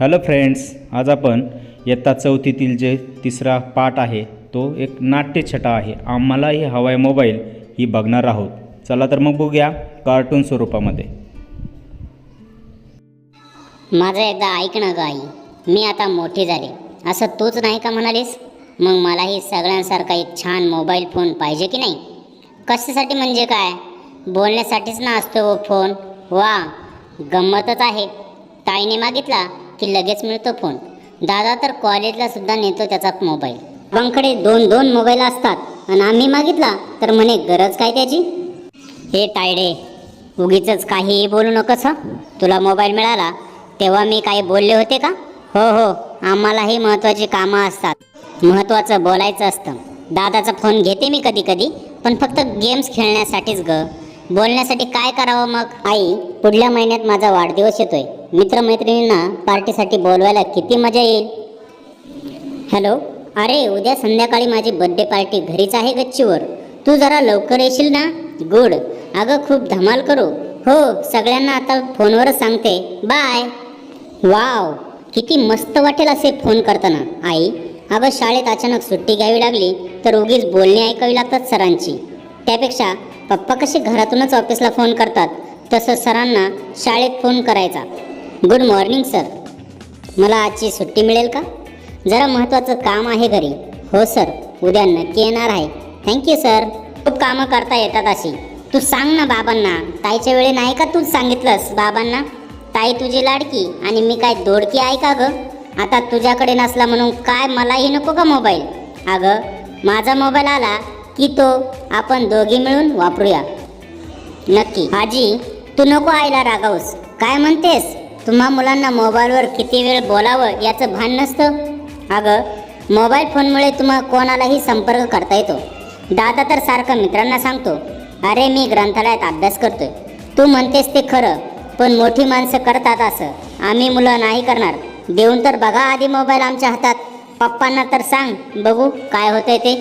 Hello friends आज आपण इयत्ता चौथीतील जे तिसरा पाठ आहे तो एक नाट्यछटा आहे. आम्हालाही हवाय मोबाईल ही बघणार आहोत. चला तर मग बघूया कार्टून स्वरूपामध्ये. माझं एकदा ऐक ना ग आई मी आता मोठी झाले. असं तूच नाही का म्हणालीस? मग मलाही सगळ्यांसारखा एक छान मोबाईल फोन पाहिजे की नाही? कशासाठी म्हणजे काय? बोलण्यासाठीच ना असतो हो वो फोन वा गंमतच आहे. ताईने मागितला. की लगेच मिळतो फोन. दादा तर कॉलेजला सुद्धा नेतो त्याचा मोबाईल. बाबांकडे दोन दोन मोबाईल असतात आणि आम्ही मागितला तर म्हणे गरज काय त्याची? हे टायडे उगीच काहीही बोलू नकोस तुला मोबाईल मिळाला तेव्हा मी काही बोलले होते का? हो हो आम्हालाही महत्त्वाची कामं असतात. महत्त्वाचं बोलायचं असतं. दादाचा फोन घेते मी कधी कधी पण फक्त गेम्स खेळण्यासाठीच ग. बोलण्यासाठी काय करावं मग? आई पुढल्या महिन्यात माझा वाढदिवस येतोय. मित्रमैत्रिणींना पार्टीसाठी बोलवायला किती मजा येईल? हॅलो? अरे उद्या संध्याकाळी माझी बर्थडे पार्टी घरीच आहे गच्चीवर. तू जरा लवकर येशील ना? गुड. अगं खूप धमाल करू. हो सगळ्यांना आता फोनवरच सांगते. बाय. वाव किती मस्त वाटेल असे फोन करताना. आई अगं शाळेत अचानक सुट्टी घ्यावी लागली तर उगीच बोलणी ऐकावी लागतात सरांची. त्यापेक्षा पप्पा कसे घरातूनच ऑफिसला फोन करतात तसं सरांना शाळेत फोन करायचा. Good morning sir. मला आजची सुट्टी मिळेल का? जरा महत्त्वाचं काम आहे घरी. हो सर. उद्या नक्की येणार आहे. Thank you sir. खूप कामं करता येतात अशी. तू सांग ना बाबांना. ताईच्या वेळी नाही का तूच सांगितलंस बाबांना? ताई तुझी लाडकी आणि मी काय दोडकी आहे का गं? आता तुझ्याकडे नसला म्हणून काय मलाही नको का मोबाईल? अगं माझा मोबाईल आला की तो आपण दोघी मिळून वापरूया. नक्की. आजी तू नको आईला रागावस. काय म्हणतेस? तुम्हा मुलांना मोबाईलवर किती वेळ बोलावं याचं भान नसतं? अगं मोबाईल फोनमुळे तुम्हा कोणालाही संपर्क करता येतो. दादा तर सारखं मित्रांना सांगतो अरे मी ग्रंथालयात अभ्यास करतोय. तू म्हणतेस ते खरं पण मोठी माणसं करतात असं. आम्ही मुलं नाही करणार. देऊन तर बघा आधी मोबाईल आमच्या हातात. पप्पांना तर सांग बघू काय होतंय ते.